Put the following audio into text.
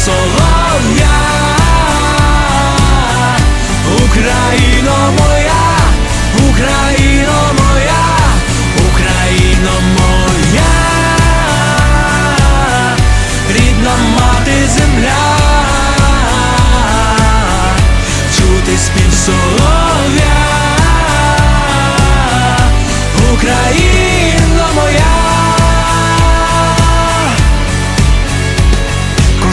so long, yeah.